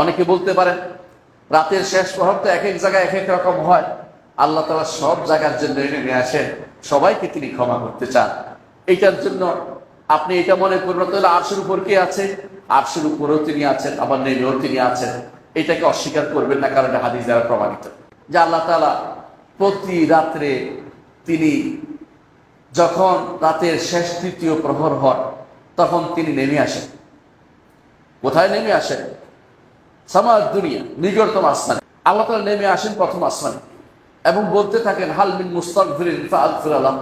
অনেকে বলতে পারেন, রাতের শেষ প্রহর তো এক এক জায়গায় এক এক রকম হয়। আল্লাহ তালা সব জায়গার জন্য নেমে আসেন। সবাইকে তিনি ক্ষমা করতে চান। এইটার জন্য আপনি এটা মনে পরিণত হলে আরশের উপর কে আছে? আরশের উপরেও তিনি আছেন, আবার নেমেও তিনি আছেন। এটাকে অস্বীকার করবেন না, কারণ হাদিস দ্বারা প্রমাণিত। যে আল্লাহ তালা প্রতি রাত্রে তিনি যখন রাতের শেষ তৃতীয় প্রহর হয়, তখন তিনি নেমে আসেন। কোথায় নেমে আসেন? সামাজ দুনিয়া, নিকটতম আসমানে। আল্লাহ তালা নেমে আসেন প্রথম আসমানে এবং বলতে থাকেন হালমিন মুস্তাক ফিরিন আলাম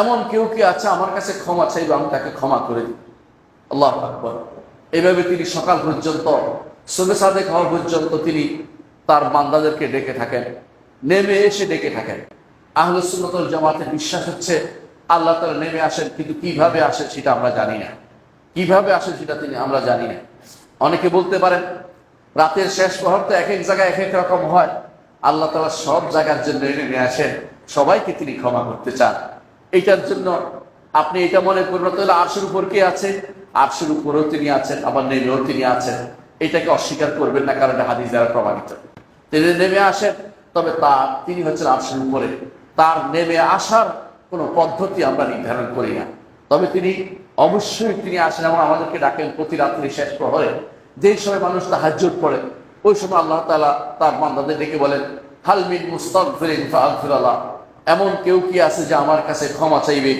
এমন কেউ কি আছে আমার কাছে ক্ষমা চাইবে, আমি তাকে ক্ষমা করে দিই। আল্লাহ আকবর। এইভাবে তিনি সকাল পর্যন্ত, সবে সাদেক হওয়া পর্যন্ত তিনি তার বান্দাদেরকে ডেকে থাকেন, নেমে এসে ডেকে থাকেন। আহলে সুন্নতল জামাতের বিশ্বাস হচ্ছে, আল্লাহ তালা নেমে আসেন, কিন্তু কীভাবে আসেন সেটা আমরা জানি না। কীভাবে আসেন সেটা তিনি, আমরা জানি না। অনেকে বলতে পারেন রাতের শেষ প্রহর তো এক এক জায়গায় এক এক রকম হয়। আল্লাহ তালা সব জায়গার জন্য নেমে আসেন। সবাইকে তিনি ক্ষমা করতে চান। এইটার জন্য আপনি এটা মনে পরিণত হলে আরশের উপর কে আছে? আরশের উপরেও তিনি আছেন, আবার নেমেও তিনি আছেন। এটাকে অস্বীকার করবেন না, কারণ হাদিস দ্বারা প্রমাণিত। তিনি নেমে আসেন, তবে তার, তিনি হচ্ছেন আরশের উপরে। তার নেমে আসার কোনো পদ্ধতি আমরা নির্ধারণ করি না। তবে তিনি অবশ্যই তিনি আসেন এবং আমাদেরকে ডাকেন প্রতি রাত্রি শেষ প্রহরে। যেই সময় মানুষ তাহাজ্জুদ পড়ে, ওই সময় আল্লাহ তাআলা তার বান্দাদের ডেকে বলেন হালমিন মুস্তাগফিরিন ফাগফিরাল্লাহ। এমন কেউ কি আছে যে আমার কাছে ক্ষমা চাইবে,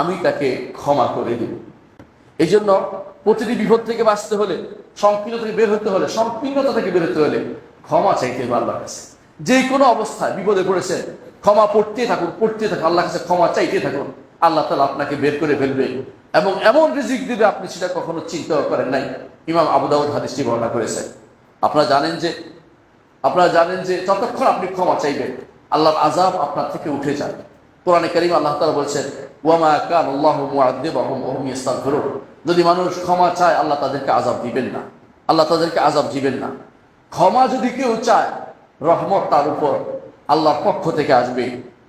আমি তাকে ক্ষমা করে দেব। এই জন্য প্রতিটি বিপদ থেকে বাঁচতে হলে, সংকীর্ণ থেকে বের হতে হলে, সংকীর্ণতা থেকে বের হতে হলে ক্ষমা চাইতে হবে আল্লাহর কাছে। যে কোনো অবস্থায় বিপদে পড়েছে ক্ষমা পড়তে থাকুন পড়তে থাকুন, আল্লাহর কাছে ক্ষমা চাইতে থাকুন। আল্লাহ তালা আপনাকে বের করে ফেলবে এবং এমন রিজিক দিবে আপনি সেটা কখনো চিন্তা করেন নাই। ইমাম আবু দাউদ হাদিসটি বর্ণনা করেছেন। আপনারা জানেন যে, আপনারা জানেন যে যতক্ষণ আপনি ক্ষমা চাইবেন, আল্লাহর আজাব আপনার থেকে উঠে যাবে কোরআনে করিম আল্লাহ তালা বলছেন, ওয়ামা আল্লাহ হুম ইস্তাগফিরুন যদি মানুষ ক্ষমা চায়, আল্লাহ তাদেরকে আজাব দিবেন না। আল্লাহ তাদেরকে আজাব দিবেন না। ক্ষমা যদি কেউ চায়, রহমত তার উপর আল্লাহর পক্ষ থেকে আসবে।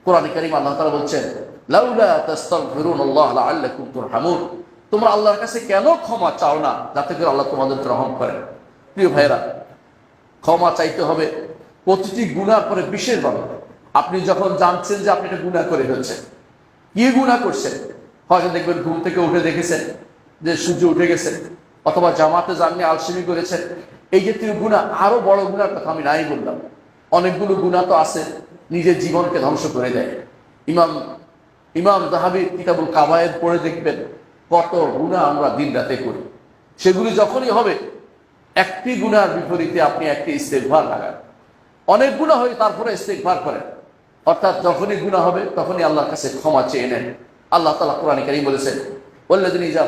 কোরআনে করিম আল্লাহ তালা বলছেন লাউলা তাস্তাগফিরুন আল্লাহ লাআল্লাকুম তুরহামুন। তোমরা আল্লাহর কাছে কেন ক্ষমা চাও না? যাতে করে আল্লাহ তোমাদেরকে রহম করেন। প্রিয় ভাইরা ক্ষমা চাইতে হবে প্রতিটি গুণার পরে বিশেষভাবে। আপনি যখন জানছেন যে আপনি এটা গুণা করে ফেলছেন, কি গুণা করছেন? হয়তো দেখবেন ঘুম থেকে উঠে দেখেছেন যে সূর্য উঠে গেছে, অথবা জামাতে জাননি, আলসেমি করেছেন। এই জাতীয় গুণা আরও বড় গুণার কথা আমি নাই বললাম। অনেকগুলো গুণা তো আছে, নিজের জীবনকে ধ্বংস করে দেয়। ইমাম ইমাম জাহাবির কিতাবুল কাবায়ের পড়ে দেখবেন কত গুণা আমরা দিন রাতে করি। সেগুলি যখনই হবে, একটি গুণার বিপরীতে আপনি একটি ইস্তেকভার লাগান। অনেক গুণা হয়ে, তারপরে ইস্তেকভার করেন। অর্থাৎ যখনই গুণা হবে, তখনই আল্লাহর কাছে ক্ষমা চেয়ে নেন। আল্লাহ তালা কোরআন কারিম বলেছেন বললেদিন ইজা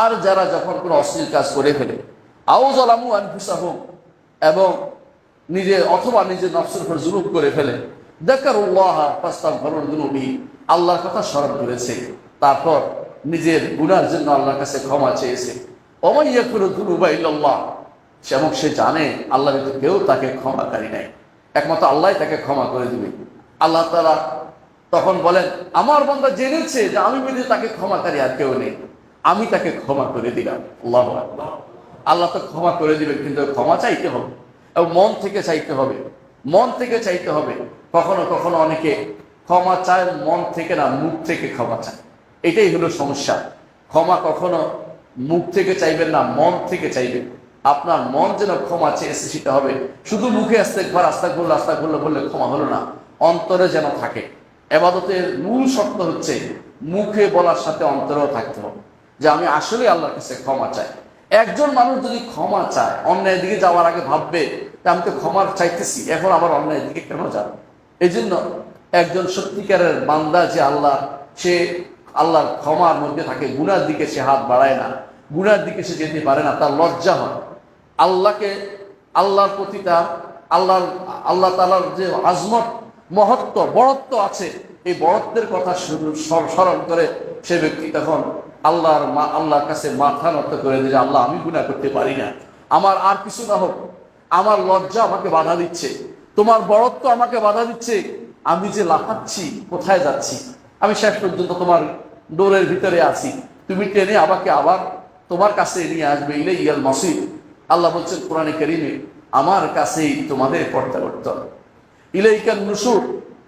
আর যারা যখন কোনো অশ্লীল কাজ করে ফেলে আউজ আলামু আনফুসাহুম এবং নিজে অথবা নিজের নফসের উপর জুলুম করে ফেলে আল্লাহর কথা স্মরণ করেছে। তারপর নিজের গুনার জন্য আল্লাহর কাছে ক্ষমা চেয়েছে। ইল্লাল্লাহ। সে জানে আল্লাহ কেউ তাকে ক্ষমাকারী নাই। একমাত্র আল্লাহ তাকে ক্ষমা করে দিবে। আল্লাহ তারা তখন বলেন, আমার বন্ধা জেনেছে যে আমি যদি তাকে ক্ষমাকারী আর কেউ নেই। আমি তাকে ক্ষমা করে দিলাম। আল্লাহ আল্লাহ তো ক্ষমা করে দিবেন, কিন্তু ক্ষমা চাইতে হবে। এবং মন থেকে চাইতে হবে। মন থেকে চাইতে হবে। কখনো কখনো অনেকে ক্ষমা চায়, মন থেকে না, মুখ থেকে ক্ষমা চায়। এটাই হলো সমস্যা। ক্ষমা কখনো মুখ থেকে চাইবেন না, মন থেকে চাইবেন। আপনার মন যেন ক্ষমা চেয়েছে সেটা হবে। শুধু মুখে আসতে ঘর আস্তা করলে আস্তা করলে বললে ক্ষমা হলো না, অন্তরে যেন থাকে। এবাদতের মূল শর্ত হচ্ছে মুখে বলার সাথে অন্তরেও থাকতে হবে, যে আমি আসলে আল্লাহর কাছে ক্ষমা চাই। একজন মানুষ যদি ক্ষমা চায় অন্যায়ের দিকে যাওয়ার আগে ভাববে যে আমি তো ক্ষমার চাইতেছি, এখন আমার অন্যায়ের দিকে কেন যাব? এই জন্য একজন সত্যিকারের বান্দা যে আল্লাহ, সে আল্লাহর ক্ষমার মধ্যে থাকে, গুনার দিকে সে হাত বাড়ায় না, গুনার দিকে সে যেতে পারে না, তার লজ্জা হয়। আল্লাহকে, আল্লাহর প্রতি তার আল্লাহ আল্লাহ তালার যে আজমত, মহত্ব, বড়ত্ব আছে, এই বড়ত্বের কথা স্মরণ করে সে ব্যক্তি তখন আল্লাহর মা, আল্লাহর কাছে মাথা নত করে দিলে, আল্লাহ আমি গুণা করতে পারি না, আমার আর কিছু না হোক। আমার লজ্জা আমাকে বাধা দিচ্ছে। তোমার বড়ত্ব আমাকে বাধা দিচ্ছে। আমি যে লাফাচ্ছি, কোথায় যাচ্ছি? আমি শেষ পর্যন্ত তোমার ডোরের ভিতরে আছি। তুমি টেনে আমাকে আবার তোমার কাছে নিয়ে আসবে ইলে ইয়াল মসিদ আল্লাহ বলছেন কোরআনে করিমে, আমার কাছেই তোমাদের প্রত্যাবর্তন। ইলাইকান নুসুর,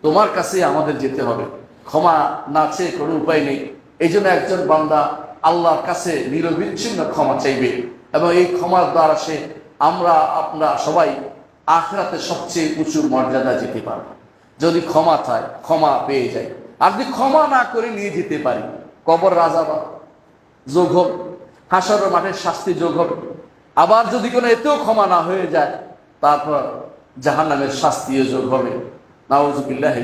তোমার কাছেই আমাদের যেতে হবে। ক্ষমা না চেয়ে কোনো উপায় নেই। এই জন্য একজন বান্দা আল্লাহর কাছে নিরবিচ্ছিন্ন ক্ষমা চাইবে এবং এই ক্ষমার দ্বারা সে আমরা আপনারা সবাই আখরাতে সবচেয়ে উঁচু মর্যাদা যেতে পারব। যদি ক্ষমা থাকে ক্ষমা পেয়ে যায়। আর যদি ক্ষমা না করে নিয়ে যেতে পারি, কবর রাজা বা যোগ হবে হাসর মাঠের শাস্তি যোগ হবে আবার যদি কোনো এতেও ক্ষমা না হয়ে যায়, তারপর জাহান্নামের শাস্তিও যোগ হবে। নাউজুবিল্লাহ